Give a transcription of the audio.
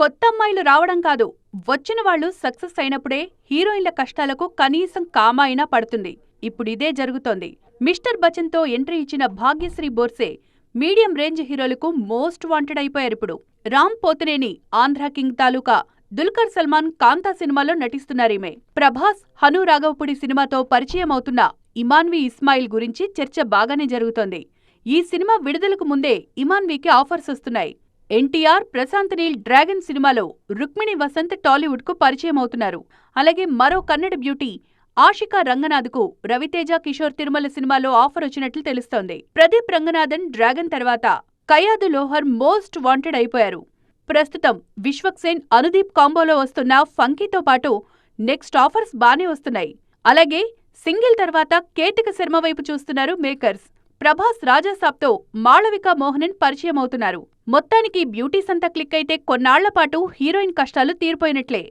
కొత్త అమ్మాయిలు రావడం కాదు వచ్చిన వాళ్ళు సక్సెస్ అయినప్పుడే హీరోయిన్ల కష్టాలకు కనీసం కామ అయినా పడుతుంది. ఇప్పుడిదే జరుగుతోంది. మిస్టర్ బచ్చన్తో ఎంట్రీ ఇచ్చిన భాగ్యశ్రీ బోర్సే మీడియం రేంజ్ హీరోలకు మోస్ట్ వాంటెడ్ అయిపోయారు ఇప్పుడు. రామ్ పోతినేని ఆంధ్ర కింగ్ తాలూకా దుల్కర్ సల్మాన్ కాంతా సినిమాలో నటిస్తున్నారీమె ప్రభాస్ హను రాఘవపుడి సినిమాతో పరిచయం అవుతున్న ఇమాన్వి ఇస్మాయిల్ గురించి చర్చ బాగానే జరుగుతోంది. ఈ సినిమా విడుదలకు ముందే ఇమాన్వీకి ఆఫర్స్ వస్తున్నాయి. ఎన్టీఆర్ ప్రశాంత్ నీల్ డ్రాగన్ సినిమాలో రుక్మిణి వసంత్ టాలీవుడ్కు పరిచయం అవుతున్నారు అలాగే మరో కన్నడ బ్యూటీ ఆషికా రంగనాథ్కు రవితేజ కిషోర్ తిరుమల సినిమాలో ఆఫర్ వచ్చినట్లు తెలుస్తోంది. ప్రదీప్ రంగనాథన్ డ్రాగన్ తర్వాత కయాదు లోహర్ మోస్ట్ వాంటెడ్ అయిపోయారు. ప్రస్తుతం విశ్వక్సేన్ అనుదీప్ కాంబోలో వస్తున్న ఫంకీతో పాటు నెక్స్ట్ ఆఫర్స్ బానే వస్తున్నాయి. అలాగే సింగిల్ తర్వాత కేతిక శర్మ వైపు చూస్తున్నారు మేకర్స్. ప్రభాస్ రాజాసాబ్తో మాళవిక మోహనన్ పరిచయం అవుతున్నారు మొత్తానికి బ్యూటీస్ అంతా క్లిక్ అయితే కొన్నాళ్ళ పాటు హీరోయిన్ కష్టాలు తీరిపోయినట్లే.